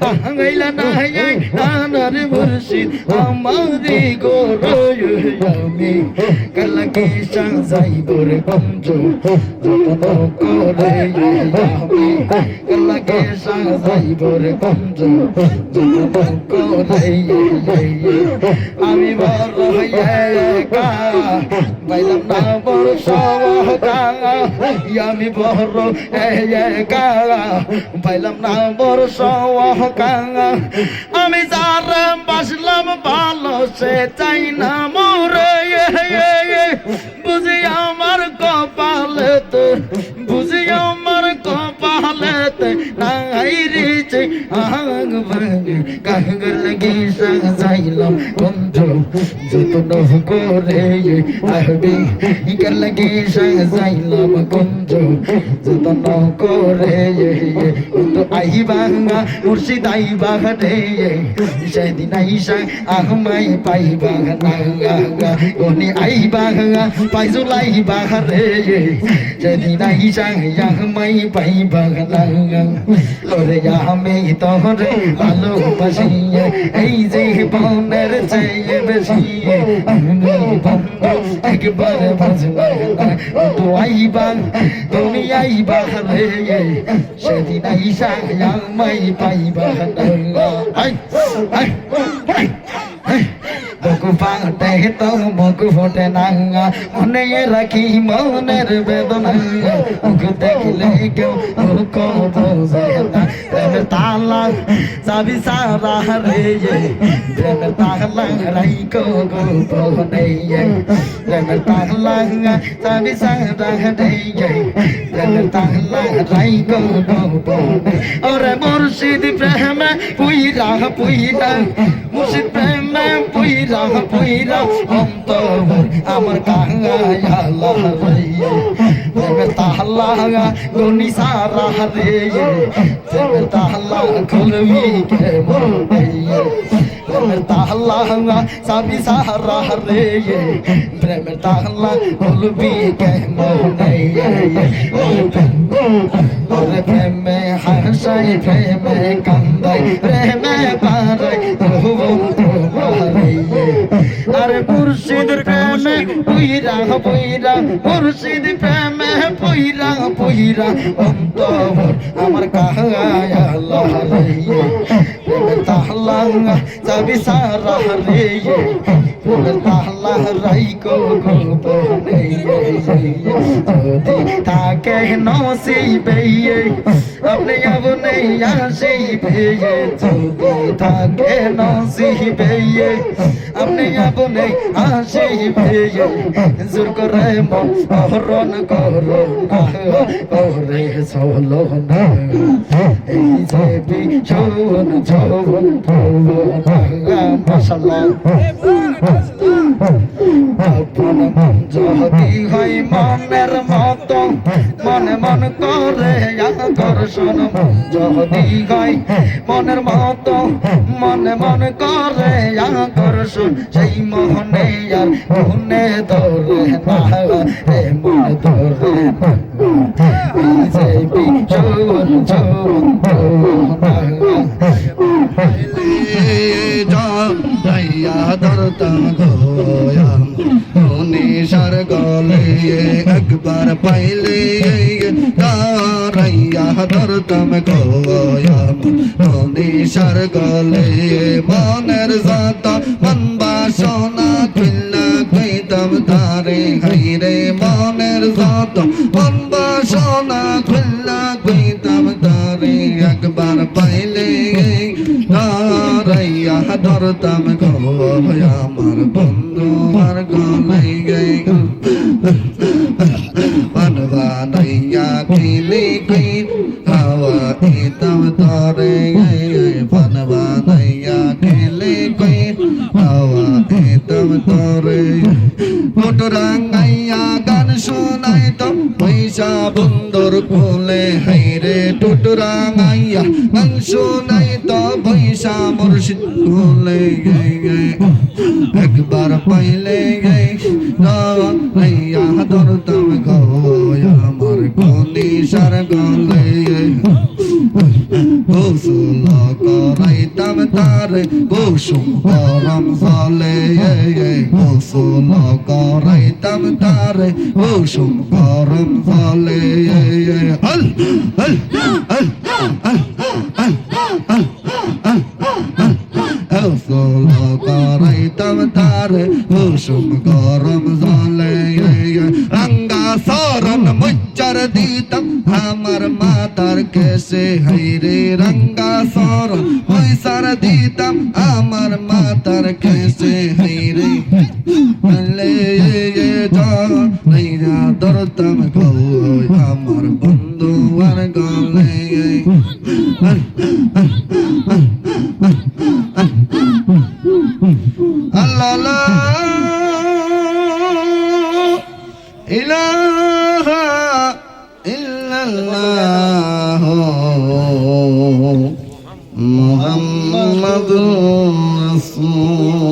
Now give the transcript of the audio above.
আঙ্গাইলা নাই নানার মুর্শিদ আমারি গোরে আমি। কালাকি সাজাইবর কঞ্জ যতন করে আমি। কালাকি সাজাইবর কঞ্জ যতন করে আমি। বড় একা বড় সহকা আমি বড় একা। পাইলাম না, বড় সহকা আমি যার বাসলাম ভালো, সে চাই না মোরে। বুঝি আমার কপালেতে বুঝি আমার কপালেতে নাই রিচে আগ ভাঙে। কাগর লাগি সাজাইলাম বন্ধ। যতন করে আহবি ইকার লাগি সাজাইলাম গঞ্জ যতন করে কিন্তু আই বাঙা মুর্শিদ আই বাঘে সেদিন আইসা আহমাই পাই বাঘা গনি আই বাঘা পাইজুলাই বাঘে সেদিন আইসা আহমাই পাই বাঘা ওরে আমি তোরে ভালোবাসি এই যে বনের চেয়ে একবারে মনে রাখি মনের বেদনা। মুখ দেখলে কেউ না প্রেমের চাবি সারা রে প্রেমের তালা রাই কো গো বনে প্রেমের তালা চাবি সারা রে প্রেমের তালা রাই কো গো বনে ওরে মুর্শিদ প্রেমে পুইরা পুইরা মুর্শিদ প্রেমে পুইরা পুইরা অন্তর আমার কাঙ্গায় আল্লাহ রে প্রেমের গনি সারা রে প্রেমের তালা খুলবি কে মনে প্রেমের তালা সাবি সারা রে প্রেমের তালা খুলবি কে মনে ওরে প্রেমে হাসাই প্রেমে কান্দাই প্রেমে পারাই আরে মুর্শিদের প্রেমে পুইরা পুইরা মুর্শিদ প্রেমে পুইরা পুইরা অন্তর আমার কাহায়া প্রেমের তাহলা চাবি সারা রে তাহলা রাই কো তাকে নসিবে আপনি আপনি আসিবে থাকে নসিবে আপনি আপনি আসিবে জোর করে মন হরণ করো করে চলো না এই যে বিছন যদি হয় মনের মতো মনে মন করে আকর্ষণ যদি হয় মনের মতো মনে মন করে আকর্ষণ সেই মোহনে আর মনে ধরে না রে মন ধরে নিশার গলে একবার পাইলে তারাইয়া ধরতাম গোয়াম নিশার গলে মনের যাত মন বাসনা খুল্লা কইতাম তারে হাইরে মনের যাত মন বাসনা খুল্লা ধরতাম গোয়া আমার বন্ধু আর গলাই গে বনবানাইয়া খেলে গে হাওয়া ইতাম তরে গে বনবানাইয়া খেলে গে হাওয়া ইতাম তরে মোটরাঙ্গাইয়া গান শোনাই তো পয়সা বন্দর কোলে হাইরে। টুটরাঙ্গাইয়া গান শোনাই মুর্শিদ কোলে গে একবার পাইলে গে গাইয়া ধরতাম গয়া আমার কোনি সার গলে গোসল তারে কুসুম গরম জলে গোসল করাইতাম তারে কুসুম গরম জলে আল আল আল আল গোসল করাইতাম তারে কুসুম গরম জলে রঙ্গা সরন মুচ্চর দিতাম। আমার মাতার কেসে হাইরে রঙ্গা সরন মুইসার দিতাম। আমার মাতার কেসে হাইরে দরতাম গো আমার বন্ধু আর গলে ইল্লাল্লাহ মোহাম্মদ রাসূলুল্লাহ